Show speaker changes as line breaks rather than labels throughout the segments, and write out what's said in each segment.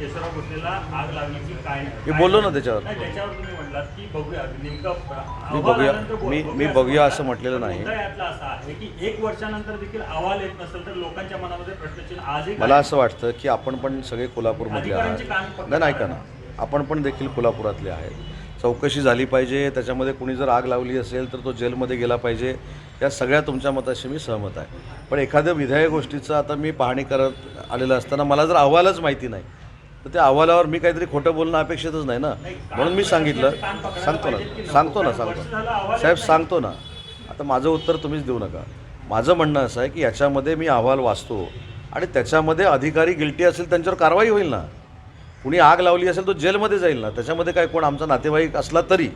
केशवराव आग लागण्याची काय
मी बोललो ना त्याच्यावर.
नाही, त्याच्यावर तुम्ही म्हटलात की बघूया नेमकं
मी बघूया.
बो-
मी मी
असं
बघूया. असं म्हटलेलं नाही.
मुद्दा यातला असा आहे की एक वर्षानंतर देखील अहवाल येत नसेल तर लोकांच्या मनामध्ये प्रश्नचिन्ह आजही
मला असं वाटतं की आपण पण सगळे कोल्हापूरमधले
अधिकाऱ्यांचे काम
आहात
फक्त
नाही नाही ऐका ना. आपण पण देखील कोल्हापुरातले आहेत. चौकशी झाली पाहिजे त्याच्यामध्ये कुणी जर आग लावली असेल तर तो जेलमध्ये गेला पाहिजे. या सगळ्या तुमच्या मताशी मी सहमत आहे. पण एखाद्या विधायक गोष्टीचं आता मी पाहणी करत आलेलं असताना मला जर अहवालच माहिती नाही तर त्या अहवालावर मी काहीतरी खोटं बोलणं अपेक्षितच नाही ना. म्हणून मी सांगितलं. सांगतो ना सांगतो ना. सांगतो साहेब सांगतो ना. आता माझं उत्तर तुम्हीच देऊ नका. माझं म्हणणं असं आहे की याच्यामध्ये मी अहवाल वाचतो आणि त्याच्यामध्ये अधिकारी गिल्टी असेल त्यांच्यावर कारवाई होईल ना. कुणी आग लावली असेल तो जेलमध्ये जाईल ना. त्याच्यामध्ये काय कोण आमचा नातेवाईक असला तरी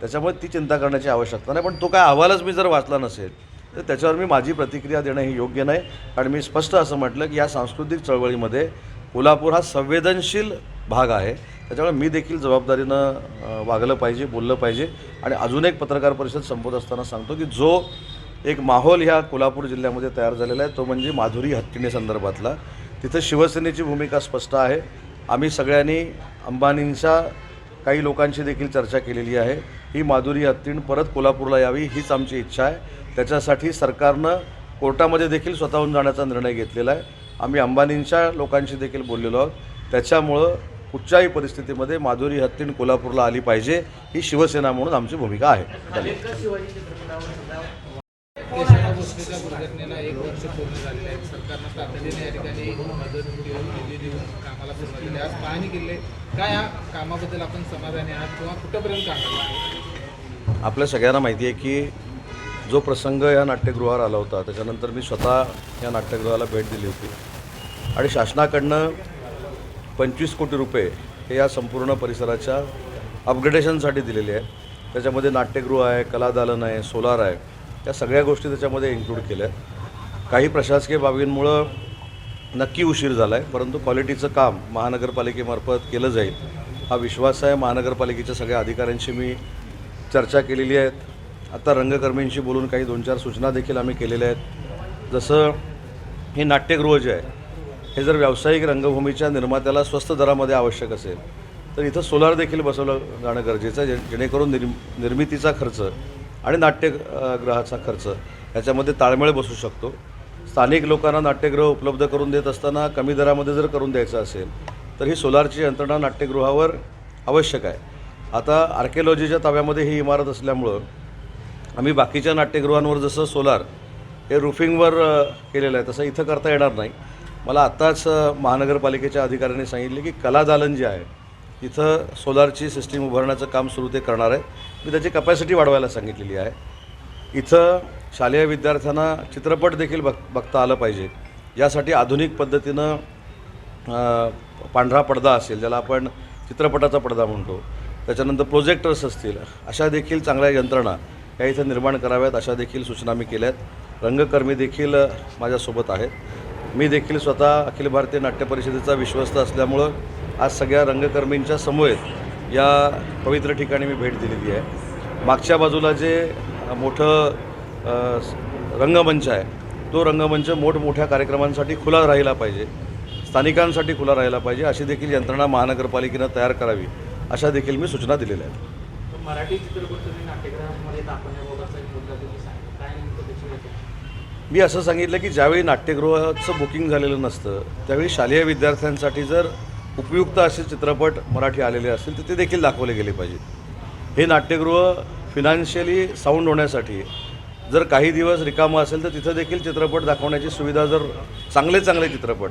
त्याच्यामुळे ती चिंता करण्याची आवश्यकता नाही. पण तो काय अहवालच मी जर वाचला नसेल तर त्याच्यावर मी माझी प्रतिक्रिया देणं हे योग्य नाही. कारण मी स्पष्ट असं म्हटलं की या सांस्कृतिक चळवळीमध्ये कोल्हापूर हा संवेदनशील भाग आहे. त्याच्यामुळे मी देखील जबाबदारीनं वागलं पाहिजे बोललं पाहिजे. आणि अजून एक पत्रकार परिषद संपत असताना सांगतो की जो एक माहोल ह्या कोल्हापूर जिल्ह्यामध्ये तयार झालेला आहे तो म्हणजे माधुरी हत्तीने संदर्भातला. तिथं शिवसेनेची भूमिका स्पष्ट आहे. आम्ही सगळ्यांनी अंबानींच्या काही लोकांशी देखील चर्चा केलेली आहे. ही माधुरी हत्तीण परत कोल्हापूरला यावी हीच आमची इच्छा आहे. त्याच्यासाठी सरकारनं कोर्टामध्ये देखील स्वतःहून जाण्याचा निर्णय घेतलेला आहे. आम्ही अंबानींच्या लोकांशी देखील बोललेलो आहोत. त्याच्यामुळं कुठच्याही परिस्थितीमध्ये माधुरी हत्तीण कोल्हापूरला आली पाहिजे ही शिवसेना म्हणून आमची भूमिका आहे
दुर्घटनेला एक वर्ष पूर्ण आहे सरकारनं तातडीने या ठिकाणी मदत देऊन निधी देऊन कामाला आज पाहणी काय या कामाबद्दल आपण समाधानी आहात किंवा कुठंपर्यंत काम आहे.
आपल्या सगळ्यांना माहिती आहे की जो प्रसंग या नाट्यगृहावर आला होता त्याच्यानंतर मी स्वतः या नाट्यगृहाला भेट दिली होती. आणि शासनाकडनं पंचवीस कोटी रुपये हे या संपूर्ण परिसराच्या अपग्रेडेशनसाठी दिलेले आहे त्याच्यामध्ये नाट्यगृह आहे कलादालन आहे सोलार आहे या सगळ्या गोष्टी त्याच्यामध्ये इन्क्लूड केल्या आहेत. काही प्रशासकीय बाबींमुळं नक्की उशीर झाला आहे परंतु क्वालिटीचं काम महानगरपालिकेमार्फत केलं जाईल हा विश्वास आहे. महानगरपालिकेच्या सगळ्या अधिकाऱ्यांशी मी चर्चा केलेली आहेत आता रंगकर्मींशी बोलून काही दोन चार सूचना देखील आम्ही केलेल्या आहेत. जसं हे नाट्यगृह जे आहे हे जर व्यावसायिक रंगभूमीच्या निर्मात्याला स्वस्त दरामध्ये आवश्यक असेल तर इथं सोलार देखील बसवलं जाणं गरजेचं आहे जे जेणेकरून निर्म निर्मितीचा खर्च आणि नाट्यगृहाचा खर्च याच्यामध्ये ताळमेळ बसू शकतो. स्थानिक लोकांना नाट्यगृह उपलब्ध करून देत असताना कमी दरामध्ये जर करून द्यायचं असेल तर ही सोलारची यंत्रणा नाट्यगृहावर आवश्यक आहे. आता आर्किओलॉजीच्या ताब्यामध्ये ही इमारत असल्यामुळं आम्ही बाकीच्या नाट्यगृहांवर जसं सोलार हे रुफिंगवर केलेलं आहे तसं इथं करता येणार नाही. मला आत्ताच महानगरपालिकेच्या अधिकाऱ्यांनी सांगितले की कलादालन जे आहे इथं सोलारची सिस्टीम उभारण्याचं काम सुरू ते करणार आहे. मी त्याची कपॅसिटी वाढवायला सांगितलेली आहे. इथं शालेय विद्यार्थ्यांना चित्रपट देखील बघ बघता आलं पाहिजे. यासाठी आधुनिक पद्धतीनं पांढरा पडदा असेल ज्याला आपण चित्रपटाचा पडदा म्हणतो त्याच्यानंतर प्रोजेक्टर्स असतील अशा देखील चांगल्या यंत्रणा या इथं निर्माण कराव्यात अशा देखील सूचना मी केल्या आहेत रंगकर्मी देखील माझ्यासोबत आहेत. मी देखील स्वतः अखिल भारतीय नाट्य परिषदेचा विश्वस्त असल्यामुळं आज सगळ्या रंगकर्मींच्या समवेत या पवित्र ठिकाणी मी भेट दिलेली आहे. मागच्या बाजूला जे मोठं रंगमंच आहे तो रंगमंच मोठमोठ्या कार्यक्रमांसाठी खुला राहिला पाहिजे स्थानिकांसाठी खुला राहिला पाहिजे अशी देखील यंत्रणा महानगरपालिकेनं तयार करावी अशा देखील मी सूचना दिलेल्या आहेत.
मराठी चित्रपट तुम्ही नाट्यगृहामध्ये दाखवण्याबाबतचा एक मुद्दा तुम्ही काय नेमकं त्याची
मी असं सांगितलं की ज्यावेळी नाट्यगृहाचं बुकिंग झालेलं नसतं त्यावेळी शालेय विद्यार्थ्यांसाठी जर उपयुक्त असे चित्रपट मराठी आलेले असतील तर ते देखील दाखवले गेले पाहिजेत हे नाट्यगृह फिनान्शियली साऊंड होण्यासाठी जर काही दिवस रिकामं असेल तर तिथं देखील चित्रपट दाखवण्याची सुविधा जर चांगले चांगले चित्रपट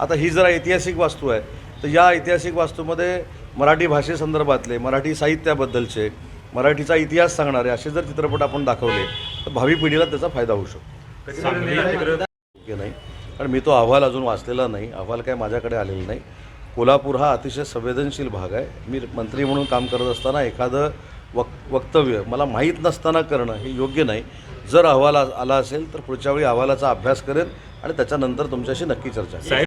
आता ही जरा ऐतिहासिक वास्तू आहे तर या ऐतिहासिक वास्तूमध्ये मराठी भाषेसंदर्भातले मराठी साहित्याबद्दलचे मराठीचा इतिहास सांगणारे असे जर चित्रपट आपण दाखवले तर भावी पिढीला त्याचा फायदा होऊ शकतो. योग्य नाही? कारण मी तो अहवाल अजून वाचलेला नाही. अहवाल काय माझ्याकडे आलेला नाही. कोल्हापूर हा अतिशय संवेदनशील भाग आहे. मी मंत्री म्हणून काम करत असताना एखादं वक वक्तव्य मला माहीत नसताना करणं हे योग्य नाही. जर अहवाल आला असेल तर पुढच्या वेळी अहवालाचा अभ्यास करेन आणि त्याच्यानंतर तुमच्याशी नक्की चर्चा